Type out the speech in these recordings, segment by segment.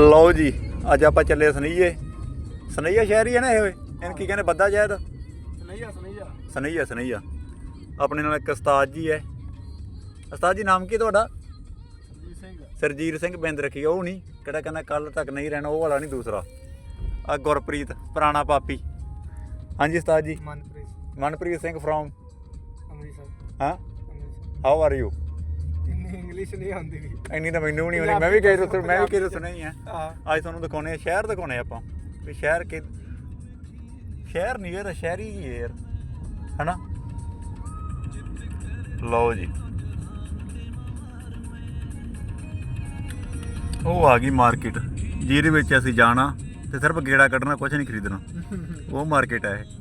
ਲਓ ਜੀ ਅੱਜ ਆਪਾਂ ਚੱਲੇ ਸਨਈਏ। ਸਨਈਆ ਸ਼ਹਿਰ ਹੀ ਹੈ ਨਾ ਇਹ? ਇਹਨੂੰ ਕੀ ਕਹਿੰਦੇ ਬੱਦਾ ਸ਼ਾਇਦ ਸੁਨਈਆ ਸੁਨਈਆ। ਸਨਈਆ ਸਨਈਆ। ਆਪਣੇ ਨਾਲ ਇੱਕ ਉਸਤਾਦ ਜੀ ਹੈ। ਉਸਤਾਦ ਜੀ ਨਾਮ ਕੀ ਤੁਹਾਡਾ? ਸਰਜੀਤ ਸਿੰਘ। ਬਿੰਦ ਰੱਖੀ ਉਹ ਨਹੀਂ। ਕਿਹੜਾ ਕਹਿੰਦਾ ਕੱਲ ਤੱਕ ਨਹੀਂ ਰਹਿਣਾ ਉਹ ਵਾਲਾ ਨਹੀਂ ਦੂਸਰਾ। ਆ ਗੁਰਪ੍ਰੀਤ ਪੁਰਾਣਾ ਪਾਪੀ। ਹਾਂਜੀ ਉਸਤਾਦ ਜੀ। ਮਨਪ੍ਰੀਤ ਮਨਪ੍ਰੀਤ ਸਿੰਘ ਫਰੋਮ ਅੰਮ੍ਰਿਤਸਰ। ਹਾਂ? ਹਾਊ ਆਰ ਯੂ ਇੰਗਲਿਸ਼ ਨਹੀਂ ਆਉਂਦੀ ਵੀ ਇੰਨੀ ਤਾਂ ਮੈਨੂੰ ਵੀ ਨਹੀਂ ਆਉਂਦੀ ਮੈਂ ਵੀ ਕਈ ਉੱਥੇ ਮੈਂ ਵੀ ਕਿਤੇ ਸੁਣਿਆ ਹੀ ਆ। ਹਾਂ। ਅੱਜ ਤੁਹਾਨੂੰ ਦਿਖਾਉਣੇ ਆ ਸ਼ਹਿਰ ਦਿਖਾਉਣੇ ਆ ਆਪਾਂ। ਵੀ ਸ਼ਹਿਰ ਕਿ ਸ਼ਹਿਰ ਨਹੀਂ ਇਹ ਤਾਂ ਸ਼ਹਿਰੀ ਹੀ ਹੈ ਯਾਰ। ਹਨਾ? ਲਓ ਜੀ। ਉਹ ਆ ਗਈ ਮਾਰਕੀਟ ਜਿਹਦੇ ਵਿੱਚ ਅਸੀਂ ਜਾਣਾ ਤੇ ਸਿਰਫ ਗੇੜਾ ਕੱਢਣਾ ਕੁਝ ਨਹੀਂ ਖਰੀਦਣਾ। ਉਹ ਮਾਰਕੀਟ ਹੈ ਇਹ।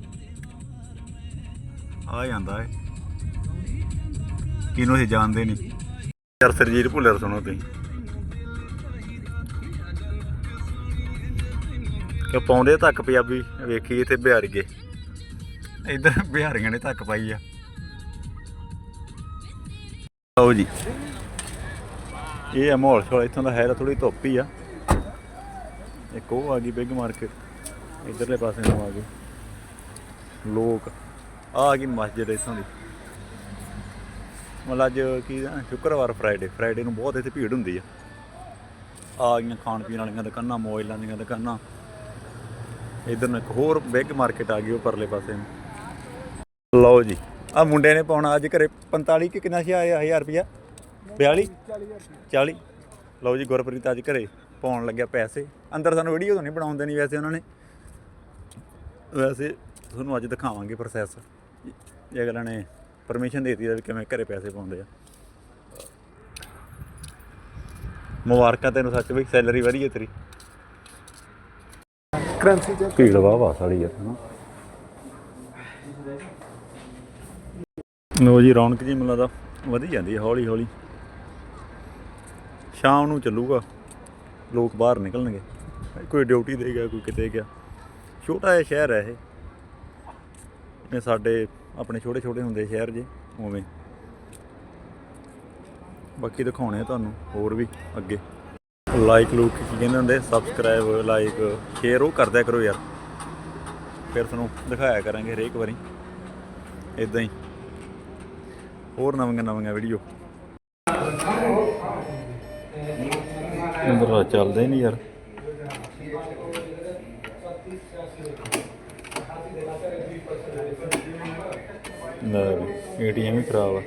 ਆ ਜਾਂਦਾ ਹੈ ਕਿਨੂੰ ਅਸੀਂ ਜਾਣਦੇ ਨਹੀਂ? ਯਾਰ ਸਰਜੀਤ ਭੁੱਲਰ ਸੁਣੋ ਤੁਸੀਂ। ਕਿ ਪਾਉਂਦੇ ਤੱਕ ਪੰਜਾਬੀ? ਵੇਖੀ ਇੱਥੇ ਬਿਹਾਰੀਏ। ਇਧਰ ਬਿਹਾਰੀਆਂ ਨੇ ਤੱਕ ਪਾਈ ਆ। ਲਓ ਜੀ। ਇਹ ਹੈ ਮਾਹੌਲ ਸ਼ੋਲ, ਇੱਥੋਂ ਦਾ ਹੈ ਤਾਂ ਥੋੜੀ ਧੁੱਪ ਹੀ ਆ। ਇੱਕ ਉਹ ਆ ਗਈ ਬਿਗ ਮਾਰਕੀਟ ਇਧਰਲੇ ਪਾਸੇ ਨੂੰ ਆ ਗਏ ਲੋਕ। ਆ ਗਈ ਮਸਜਿਦ ਇੱਥੋਂ ਦੀ। ਮਤਲਬ ਅੱਜ ਕੀ ਆ, ਸ਼ੁੱਕਰਵਾਰ ਫਰਾਈਡੇ ਫਰਾਈਡੇ ਨੂੰ ਬਹੁਤ ਇੱਥੇ ਭੀੜ ਹੁੰਦੀ ਆ। ਆ ਗਈਆਂ ਖਾਣ ਪੀਣ ਵਾਲੀਆਂ ਦੁਕਾਨਾਂ ਮੋਬਾਈਲਾਂ ਦੀਆਂ ਦੁਕਾਨਾਂ। ਇਧਰ ਨੂੰ ਇੱਕ ਹੋਰ ਬਿਗ ਮਾਰਕੀਟ ਆ ਗਈ ਉਹ ਪਰਲੇ ਪਾਸੇ ਨੂੰ। ਲਓ ਜੀ ਆ ਮੁੰਡੇ ਨੇ ਪਾਉਣਾ ਅੱਜ ਘਰੇ 45 ਕਿ ਕਿੰਨਾ ਸੀ ਆਇਆ 1000 ਰੁਪਿਆ 42 40 ਲਓ ਜੀ ਗੁਰਪ੍ਰੀਤ ਅੱਜ ਘਰੇ ਪਾਉਣ ਲੱਗਿਆ ਪੈਸੇ। ਅੰਦਰ ਸਾਨੂੰ ਵੀਡੀਓ ਤਾਂ ਨਹੀਂ ਬਣਾਉਣ ਦੇਣੀ ਵੈਸੇ ਉਹਨਾਂ ਨੇ। ਵੈਸੇ ਤੁਹਾਨੂੰ ਅੱਜ ਦਿਖਾਵਾਂਗੇ ਪ੍ਰੋਸੈਸ ਜੇ ਅਗਲਾ ਨੇ ਪਰਮਿਸ਼ਨ ਦੇ ਦਿੱਤੀ ਆ ਵੀ ਕਿਵੇਂ ਘਰੇ ਪੈਸੇ ਪਾਉਂਦੇ ਆ। ਮੁਬਾਰਕਾਂ ਤੈਨੂੰ ਸੱਚ ਵੀ ਸੈਲਰੀ ਵਧੀਆ ਤੇਰੀ। ਕਰੰਸੀ ਚ ਭੀੜ ਵਾਵਾ ਸਾਲੀ ਯਾਰ ਹਨਾ। ਲੋ ਜੀ ਰੌਣਕ ਜੀ ਮੈਨੂੰ ਲੱਗਦਾ ਵਧੀ ਜਾਂਦੀ ਹੈ ਹੌਲੀ ਹੌਲੀ। ਸ਼ਾਮ ਨੂੰ ਚੱਲੂਗਾ ਲੋਕ ਬਾਹਰ ਨਿਕਲਣਗੇ। ਕੋਈ ਡਿਊਟੀ ਦੇ ਗਿਆ ਕੋਈ ਕਿਤੇ ਗਿਆ। ਛੋਟਾ ਜਿਹਾ ਸ਼ਹਿਰ ਹੈ ਇਹ ਸਾਡੇ ਆਪਣੇ ਛੋਟੇ ਛੋਟੇ ਹੁੰਦੇ ਸ਼ਹਿਰ ਜੇ, ਉਵੇਂ। ਬਾਕੀ ਦਿਖਾਉਣੇ ਆ ਤੁਹਾਨੂੰ ਹੋਰ ਵੀ ਅੱਗੇ। ਲਾਈਕ ਲੂਕ ਕੀ ਕਹਿੰਦੇ ਹੁੰਦੇ? ਸਬਸਕ੍ਰਾਈਬ ਲਾਈਕ ਸ਼ੇਅਰ ਉਹ ਕਰਦਿਆ ਕਰੋ ਯਾਰ। ਫਿਰ ਤੁਹਾਨੂੰ ਦਿਖਾਇਆ ਕਰਾਂਗੇ ਹਰੇਕ ਵਾਰੀ। ਇਦਾਂ ਹੀ। ਹੋਰ ਨਵੀਆਂ ਨਵੀਆਂ ਵੀਡੀਓ ਅੰਦਰ ਚੱਲਦੇ ਨਹੀਂ ਯਾਰ। ਨਾ ਏਟੀਐਮ ਹੀ ਖਰਾਬ ਆ।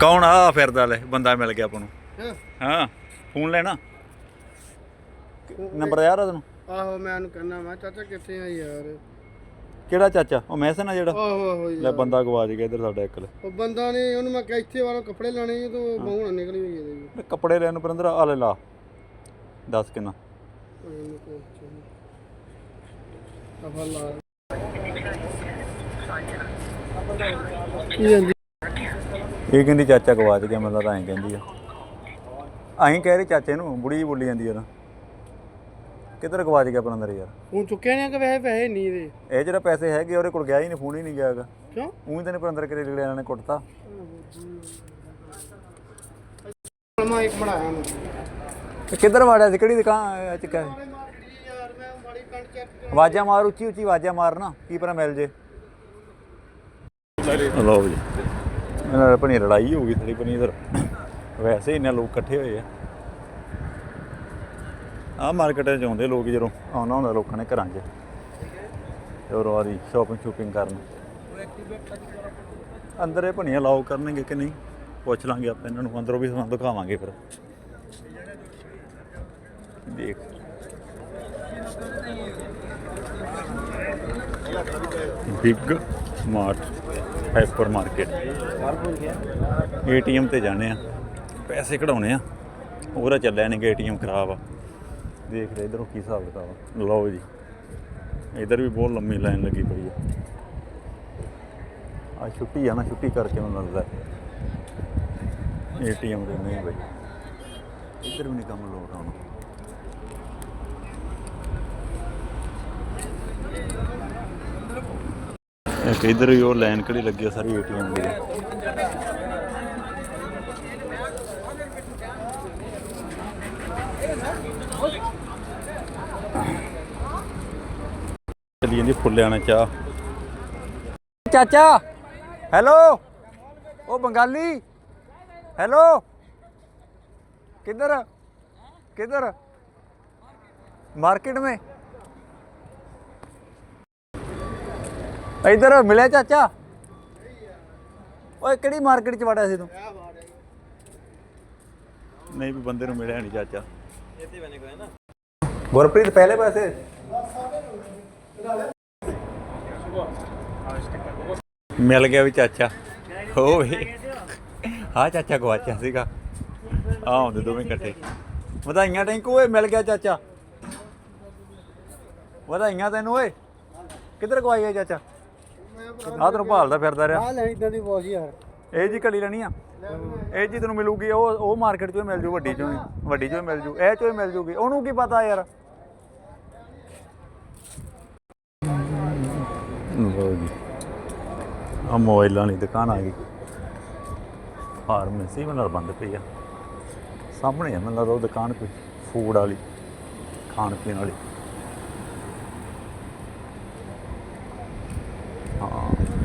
ਕੌਣ ਆ ਫਿਰਦਾ ਲੈ ਬੰਦਾ ਮਿਲ ਗਿਆ ਆਪਾਂ ਨੂੰ। ਹਾਂ। ਫੋਨ ਲੈਣਾ? ਨੰਬਰ ਯਾਰ ਉਹਨੂੰ ਆਹੋ ਮੈਂ ਉਹਨੂੰ ਕਹਿੰਦਾ ਮੈਂ ਚਾਚਾ ਕਿੱਥੇ ਆ ਯਾਰ? ਕਿਹੜਾ ਚਾਚਾ? ਉਹ ਮੈਸਨ ਆ ਜਿਹੜਾ? ਆਹੋ ਆਹੋ ਲੈ ਬੰਦਾ ਗਵਾਚ ਗਿਆ ਇੱਧਰ ਸਾਡਾ ਇੱਕ ਲੈ। ਉਹ ਬੰਦਾ ਨੇ ਉਹਨੂੰ ਮੈਂ ਕਿਹਾ ਇੱਥੇ ਵਾਲਾ ਕੱਪੜੇ ਲੈਣੇ ਤੋਂ ਮੂੰਹ ਨਾ ਨਿਕਲੀ ਹੋਈ ਇਹਦੇ ਇਹ ਕੱਪੜੇ ਲੈਣ ਨੂੰ ਪਰਿੰਦਰ ਆ ਲੈ ਲਾ। ਦੱਸ ਕਿੰਨਾ। ਆਹ ਲਾ। ਇਹ ਹਾਂਜੀ ਇਹ ਕਹਿੰਦੀ ਚਾਚਾ ਗਵਾਚ ਗਿਆ ਮੈਨੂੰ ਤਾਂ ਐਂ ਕਹਿੰਦੀ ਆ। ਅਸੀਂ ਕਹਿ ਰਹੇ ਚਾਚੇ ਨੂੰ ਬੁੜੀ ਜਿਹੀ ਬੋਲੀ ਜਾਂਦੀ ਆ ਤਾਂ। ਕਿੱਧਰ ਗਵਾਚ ਗਿਆ ਪਰਿੰਦਰ ਯਾਰ? ਹੁਣ ਚੁੱਕਿਆ ਨਹੀਂ ਕਿ ਵੈਸੇ ਪੈਸੇ ਨਹੀਂ ਇਹਦੇ। ਇਹ ਜਿਹੜਾ ਪੈਸੇ ਹੈਗੇ ਉਹਦੇ ਕੋਲ ਗਿਆ ਹੀ ਨਹੀਂ ਫੋਨ ਹੀ ਨਹੀਂ ਗਿਆ ਹੈਗਾ। ਕਿਉਂ? ਉਹੀ ਤਾਂ ਨਹੀਂ ਪਰਿੰਦਰ ਕਿਰੇ ਵਾਲਿਆਂ ਨੇ ਕੁੱਟਤਾ। ਮੈਂ ਇੱਕ ਬਣਾਇਆ ਮੈਂ ਤੇ ਕਿੱਧਰ ਵਾੜਿਆ ਸੀ? ਕਿਹੜੀ ਦੁਕਾਨ ਚ ਕਾ ਯਾਰ ਮੈਂ ਮਾੜੀ ਕੰਡ ਚੈੱਕ ਆਵਾਜ਼ਾਂ ਮਾਰ ਉੱਚੀ ਉੱਚੀ ਆਵਾਜ਼ਾਂ ਮਾਰਨਾ। ਕੀ ਪਤਾ ਮਿਲ ਜੇ। ਲਓ ਜੀ। ਇਹਨਾਂ ਨਾਲ ਆਪਣੀ ਲੜਾਈ ਹੋ ਗਈ ਥੋੜੀ ਪਨੀ ਇਧਰ ਵੈਸੇ ਹੀ ਇੰਨੇ ਲੋਕ ਇਕੱਠੇ ਹੋਏ ਆ। ਆ ਮਾਰਕੀਟ 'ਚ ਆਉਂਦੇ ਲੋਕ ਜਦੋਂ ਆਉਣਾ ਹੁੰਦਾ ਲੋਕਾਂ ਨੇ ਘਰਾਂ 'ਚ। ਤੇ ਉਹ ਰੋਰੀ ਸ਼ਾਪਿੰਗ ਸ਼ੂਪਿੰਗ ਕਰਨ। ਅੰਦਰ ਇਹ ਭਣੀਆਂ ਲਾਓ ਕਰਨਗੇ ਕਿ ਨਹੀਂ? ਪੁੱਛ ਲਾਂਗੇ ਆਪਾਂ ਇਹਨਾਂ ਨੂੰ ਅੰਦਰੋਂ ਵੀ ਤੁਹਾਨੂੰ ਦਿਖਾਵਾਂਗੇ ਫਿਰ। ਦੇਖ। Big Mart hypermarket ATM ਤੇ ਜਾਣੇ ਆ। ਪੈਸੇ ਕਢਾਉਣੇ ਆ। ਉਹਦਾ ਚੱਲਿਆ ਨਹੀਂ ਏਟੀਐਮ ਖਰਾਬ ਆ। ਦੇਖ ਲੈ ਇਧਰੋਂ ਕੀ ਹਿਸਾਬ ਕਿਤਾਬ ਆ। ਲਓ ਜੀ। ਇਧਰ ਵੀ ਬਹੁਤ ਲੰਮੀ ਲਾਈਨ ਲੱਗੀ ਪਈ ਆ। ਆ ਛੁੱਟੀ ਆ ਨਾ, ਛੁੱਟੀ ਕਰਕੇ ਮੈਨੂੰ ਲੱਗਦਾ। ਏਟੀਐਮ ਦੇ ਨਹੀਂ ਬਈ। ਇੱਧਰ ਵੀ ਨਹੀਂ ਕੰਮ ਲੋਟ ਆਉਣਾ। ਇੱਕ ਇਧਰ ਹੀ ਉਹ ਲਾਈਨ ਕਿਹੜੀ ਲੱਗੀ ਆ ਸਾਰੀ ਏਟੀਐਮ ਦੀ। ਚਲੀ ਜਾਂਦੀ ਫੁੱਲਿਆਂ ਨਾਲ ਚਾਹ। ਚਾਚਾ, ਹੈਲੋ, ਉਹ ਬੰਗਾਲੀ, ਹੈਲੋ, ਕਿੱਧਰ ਕਿੱਧਰ? ਮਾਰਕੀਟ ਮੇ। ਇਧਰ ਮਿਲਿਆ ਚਾਚਾ। ਓਏ ਕਿਹੜੀ ਮਾਰਕੀਟ ਚ ਵੜਿਆ ਸੀ ਤੂੰ? ਨਹੀਂ ਵੀ ਬੰਦੇ ਨੂੰ ਮਿਲਿਆ ਨਹੀਂ ਚਾਚਾ। ਗੁਰਪ੍ਰੀਤ ਪਹਿਲੇ ਪਾਸੇ। ਮਿਲ ਗਿਆ ਵੀ ਚਾਚਾ। ਓਏ ਆ ਚਾਚਾ ਗਵਾਚਿਆ ਸੀਗਾ। ਆ ਹੁੰਦੇ ਦੋਵੇਂ ਇਕੱਠੇ। ਵਧਾਈਆਂ ਟੈਂਕੂ ਓਏ ਮਿਲ ਗਿਆ ਚਾਚਾ। ਵਧਾਈਆਂ ਤੈਨੂੰ ਓਏ। ਕਿੱਧਰ ਗਵਾਈ ਗਿਆ ਚਾਚਾ? ਆ ਤੈਨੂੰ ਭਾਲਦਾ ਫਿਰਦਾ ਰਿਹਾ। ਆ ਲੈ ਇਦਾਂ ਦੀ ਬੋਸ ਯਾਰ ਇਹ ਜੀ ਕਲੀ ਲੈਣੀ ਆ? ਇਹ ਜੀ ਤੈਨੂੰ ਮਿਲੂਗੀ ਉਹ ਉਹ ਮਾਰਕੀਟ ਚੋਂ ਹੀ ਮਿਲ ਜੂ ਵੱਡੀ ਚੋਂ ਹੀ। ਵੱਡੀ ਚੋਂ ਹੀ ਮਿਲ ਜੂ ਇਹ ਚੋਂ ਹੀ ਮਿਲ ਜੂਗੀ। ਉਹਨੂੰ ਕੀ ਪਤਾ ਯਾਰ? ਲੋ ਜੀ। ਆ ਮੋਬਾਈਲਾਂ ਦੀ ਦੁਕਾਨ ਆ ਗਈ। ਫਾਰਮੇਸੀ ਨਾਲ ਬੰਦ ਪਈ ਆ। ਸਾਹਮਣੇ ਆ ਮੈਨੂੰ ਲੱਗਦਾ ਉਹ ਦੁਕਾਨ ਕੋਈ ਫੂਡ ਵਾਲੀ ਖਾਣ ਪੀਣ ਵਾਲੀ।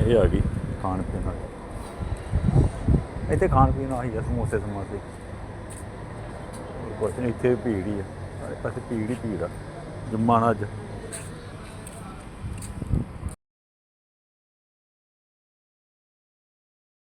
ਇਹ ਆ ਗਈ ਖਾਣ ਪੀਣ ਵਾਲੀ। ਇੱਥੇ ਖਾਣ ਪੀਣ ਆਹੀ ਆ, ਸਮੋਸੇ, ਸਮਾਸੇ। ਹੋਰ ਕੁਛ ਨਹੀਂ ਇੱਥੇ ਭੀੜ ਹੀ ਆ। ਸਾਰੇ ਪਾਸੇ ਭੀੜ ਹੀ ਭੀੜ ਆ। ਜੁੰਮਾ ਨਾ ਅੱਜ।